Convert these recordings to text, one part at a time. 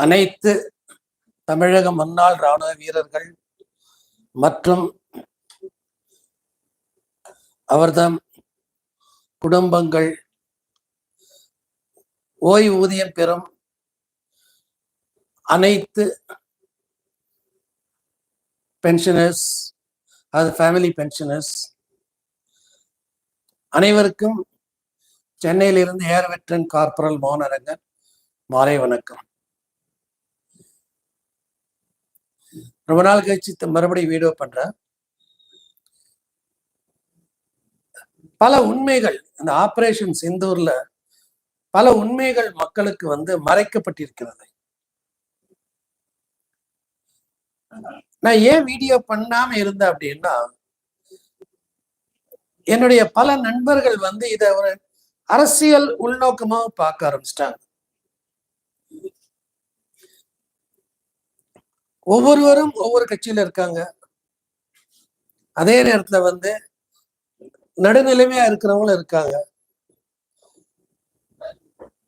அனைத்து தமிழக முன்னாள் ராணுவ வீரர்கள் மற்றும் அவர்தம் குடும்பங்கள் ஓய்வூதியம் பெறும் அனைத்து பென்ஷனர்ஸ் அது ஃபேமிலி பென்ஷனர்ஸ் அனைவருக்கும் சென்னையிலிருந்து ஏர் வெட்ரன் கார்பரல் மோனரங்கன் மாலை வணக்கம். ரொம்ப நாள் கழிச்சு மறுபடியும் வீடியோ பண்றேன். பல உண்மைகள் இந்த ஆபரேஷன் சிந்தூர்ல பல உண்மைகள் மக்களுக்கு வந்து மறைக்கப்பட்டிருக்கிறது. நான் ஏன் வீடியோ பண்ணாம இருந்தேன் அப்படின்னா என்னுடைய பல நண்பர்கள் வந்து இத ஒரு அரசியல் உள்நோக்கமாக பார்க்க ஆரம்பிச்சிட்டாங்க. ஒவ்வொருவரும் ஒவ்வொரு கட்சியில இருக்காங்க. அதே நேரத்துல வந்து நடுநிலைமையா இருக்கிறவங்களும் இருக்காங்க.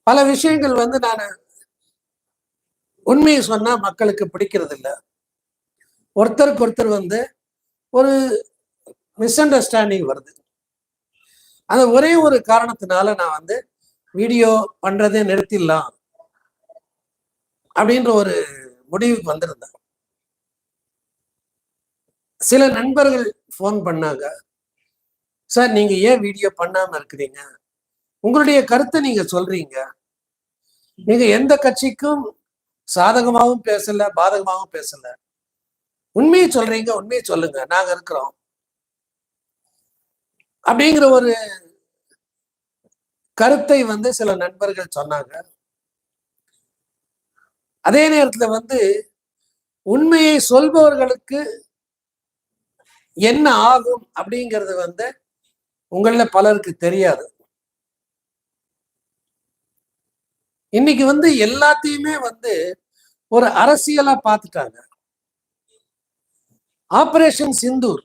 பல விஷயங்கள் வந்து நான் உண்மையை சொன்னா மக்களுக்கு பிடிக்கிறது இல்ல ஒருத்தருக்கு ஒருத்தர் வந்து ஒரு மிஸ் அண்டர்ஸ்டாண்டிங் வருது. அந்த ஒரே ஒரு காரணத்தினால நான் வந்து வீடியோ பண்றதே நிறுத்திடலாம். அப்படின்ற ஒரு முடிவுக்கு வந்திருந்தேன். சில நண்பர்கள் ஃபோன் பண்ணாங்க. சார் நீங்க ஏன் வீடியோ பண்ணாம இருக்கிறீங்க? உங்களுடைய கருத்தை நீங்க சொல்றீங்க. நீங்க எந்த கட்சிக்கும் சாதகமாகவும் பேசல பாதகமாகவும் பேசல. உண்மையை சொல்றீங்க உண்மையை சொல்லுங்க. நாங்க இருக்கிறோம். அப்படிங்கிற ஒரு கருத்தை வந்து சில நண்பர்கள் சொன்னாங்க. அதே நேரத்துல வந்து உண்மையை சொல்பவர்களுக்கு என்ன ஆகும் அப்படிங்கிறது வந்து உங்கள பலருக்கு தெரியாது. இன்னைக்கு வந்து எல்லாத்தையுமே வந்து ஒரு அரசியலா பார்த்துட்டாங்க. ஆபரேஷன் சிந்தூர்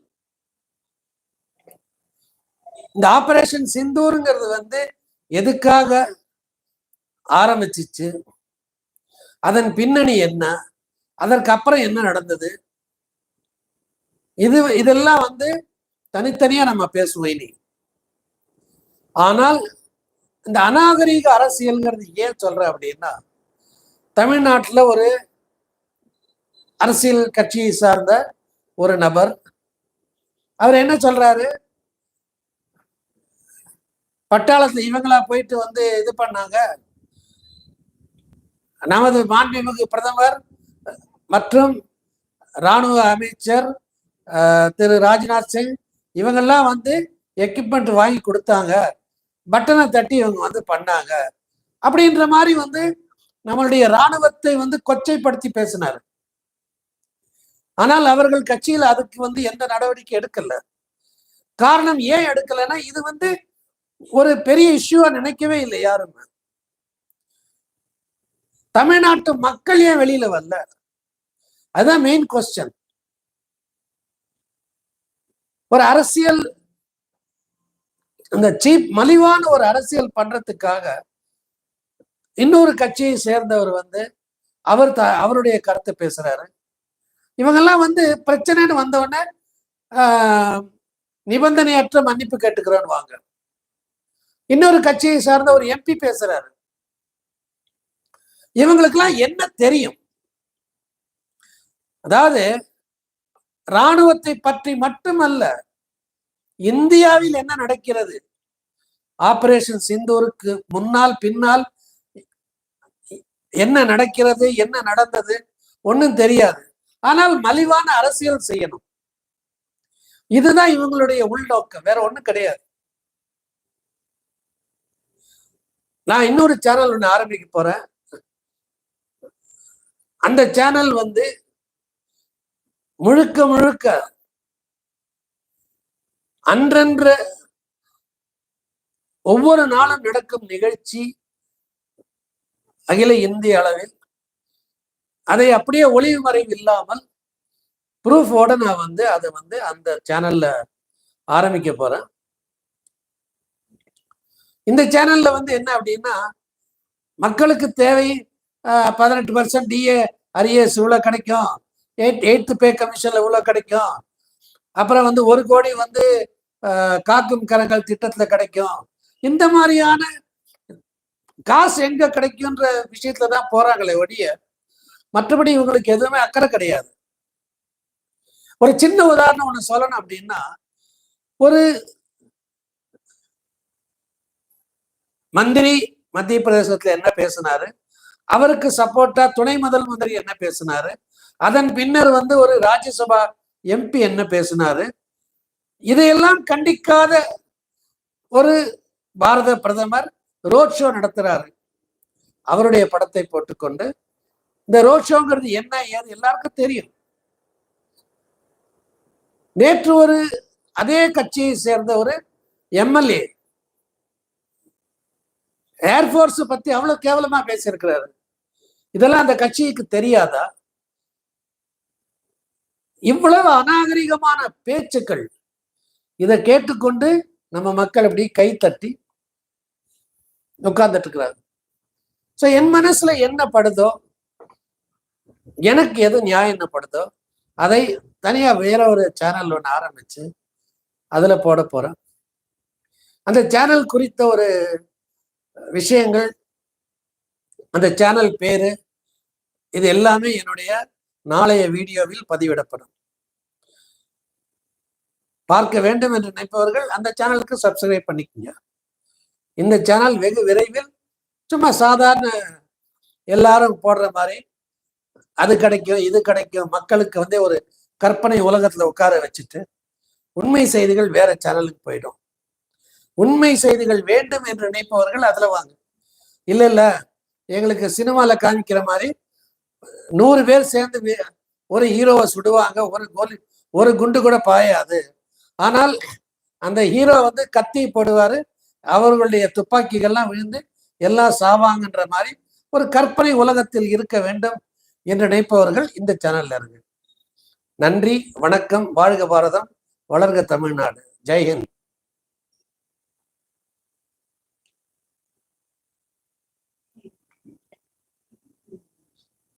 இந்த ஆபரேஷன் சிந்தூருங்கிறது வந்து எதுக்காக ஆரம்பிச்சிச்சு? அதன் பின்னணி என்ன? அதற்கு அப்புறம் என்ன நடந்தது? இது இதெல்லாம் வந்து தனித்தனியா நம்ம பேசுவோம் இனி. ஆனால் இந்த அநாகரீக அரசியல்ங்கிறது ஏன் சொல்றேன் அப்படின்னா தமிழ்நாட்டுல ஒரு அரசியல் கட்சியை சார்ந்த ஒரு நபர் அவர் என்ன சொல்றாரு? பட்டாளத்துல இவங்களா போயிட்டு வந்து இது பண்ணாங்க. நமது மாண்புமிகு பிரதமர் மற்றும் ராணுவ அமைச்சர் திரு ராஜ்நாத் சிங் இவங்கெல்லாம் வந்து எக்யூப்மெண்ட் வாங்கி கொடுத்தாங்க. பட்டனை தட்டி இவங்க வந்து பண்ணாங்க. அப்படின்ற மாதிரி வந்து நம்மளுடைய ராணுவத்தை வந்து கொச்சைப்படுத்தி பேசினார். ஆனால் அவர்கள் கட்சியில் அதுக்கு வந்து எந்த நடவடிக்கை எடுக்கல. காரணம் ஏன் எடுக்கலைன்னா இது வந்து ஒரு பெரிய இஷ்யூவா நினைக்கவே இல்லை யாருமே. தமிழ்நாட்டு மக்கள் ஏன் வெளியில வரல? அதுதான் மெயின் கொஸ்டின் ஒரு அரசியல் இந்த சீப் மலிவான ஒரு அரசியல் பண்றதுக்காக இன்னொரு கட்சியை சேர்ந்தவர் வந்து அவர் த அவருடைய கருத்தை பேசுறாரு. இவங்கெல்லாம் வந்து பிரச்சனைன்னு வந்த உடனே ஆஹ், நிபந்தனையற்ற மன்னிப்பு கேட்டுக்கிறோன்னு வாங்க இன்னொரு கட்சியை சார்ந்த ஒரு எம்பி பேசுறாரு. இவங்களுக்கெல்லாம் என்ன தெரியும்? அதாவது ராணுவத்தை பற்றி மட்டுமல்ல இந்தியாவில் என்ன நடக்கிறது? ஆபரேஷன் சிந்தூருக்கு முன்னால் பின்னால் என்ன நடக்கிறது என்ன நடந்தது ஒன்றும் தெரியாது. ஆனால் மலிவான அரசியல் செய்யணும். இதுதான் இவங்களுடைய உள்நோக்கம் வேற ஒண்ணும் கிடையாது. நான் இன்னொரு சேனல் ஒன்று ஆரம்பிக்க போறேன். அந்த சேனல் வந்து முழுக்க முழுக்க அன்றென்ற ஒவ்வொரு நாளும் நடக்கும் நிகழ்ச்சி அகில இந்திய அளவில். அதை அப்படியே ஒளிவு மறைவு இல்லாமல் ப்ரூஃபோட நான் வந்து அதை வந்து அந்த சேனல்ல ஆரம்பிக்க போறேன். இந்த சேனல்ல வந்து என்ன அப்படின்னா மக்களுக்கு தேவை பதினெட்டு பர்சன்ட் டிஏ அரிய சூழ கிடைக்கும். எயிட் எயித்து பே கமிஷன்ல இவ்வளோ கிடைக்கும். அப்புறம் வந்து ஒரு கோடி வந்து காக்கும் கரங்கள் திட்டத்துல கிடைக்கும். இந்த மாதிரியான காசு எங்க கிடைக்கும்ன்ற விஷயத்துல தான் போறாங்களே ஒழிய மற்றபடி இவங்களுக்கு எதுவுமே அக்கறை கிடையாது. ஒரு சின்ன உதாரணம் ஒண்ணு சொல்லணும் அப்படின்னா ஒரு மந்திரி மத்திய பிரதேசத்துல என்ன பேசினாரு? அவருக்கு சப்போர்ட்டா துணை முதல் மந்திரி என்ன பேசினாரு? அதன் பின்னர் வந்து ஒரு ராஜ்யசபா எம்பி என்ன பேசினாரு? இதையெல்லாம் கண்டிக்காத ஒரு பாரத பிரதமர் ரோட் ஷோ நடத்துறாரு. அவருடைய படத்தை போட்டுக்கொண்டு. இந்த ரோட் ஷோங்கிறது என்ன ஏது எல்லாருக்கும் தெரியும். நேற்று ஒரு அதே கட்சியை சேர்ந்த ஒரு எம்எல்ஏ ஏர்போர்ஸ் பத்தி அவ்வளவு கேவலமா பேசியிருக்கிறாரு. இதெல்லாம் அந்த கட்சிக்கு தெரியாதா? இவ்வளவு அநாகரிகமான பேச்சுக்கள். இதை கேட்டுக்கொண்டு நம்ம மக்கள் அப்படி கை தட்டி உட்கார்ந்துட்டு இருக்கிறாரு ஸோ என் மனசுல என்ன படுதோ எனக்கு எது நியாயம் என்ன படுதோ அதை தனியா வேற ஒரு சேனல் ஒன்று ஆரம்பிச்சு அதுல போட போறேன். அந்த சேனல் குறித்த ஒரு விஷயங்கள் அந்த சேனல் பேரு இது எல்லாமே என்னுடைய நாளைய வீடியோவில் பதிவிடப்படும். பார்க்க வேண்டும் என்று நினைப்பவர்கள் அந்த சேனலுக்கு சப்ஸ்கிரைப் பண்ணிக்கோங்க. இந்த சேனல் வெகு விரைவில் சும்மா சாதாரண எல்லாரும் போடுற மாதிரி அது கிடைக்கும் இது கிடைக்கும் மக்களுக்கு வந்து ஒரு கற்பனை உலகத்துல உட்கார வச்சுட்டு உண்மை செய்திகள் வேற சேனலுக்கு போயிடும். உண்மை செய்திகள் வேண்டும் என்று நினைப்பவர்கள் அதுல வாங்க. இல்ல இல்ல எங்களுக்கு சினிமால காமிக்கிற மாதிரி நூறு பேர் சேர்ந்து ஒரு ஹீரோவை சுடுவாங்க ஒரு கோலி ஒரு குண்டு கூட பாயாது. ஆனால் அந்த ஹீரோ வந்து கத்தி போடுவாரு அவர்களுடைய துப்பாக்கிகள்லாம் விழுந்து எல்லாம் சாவாங்கன்ற மாதிரி ஒரு கற்பனை உலகத்தில் இருக்க வேண்டும் என்று நினைப்பவர்கள் இந்த சேனல்ல இருக்கு. நன்றி வணக்கம் வாழ்க பாரதம் வளர்க தமிழ்நாடு. ஜெய்ஹிந்த்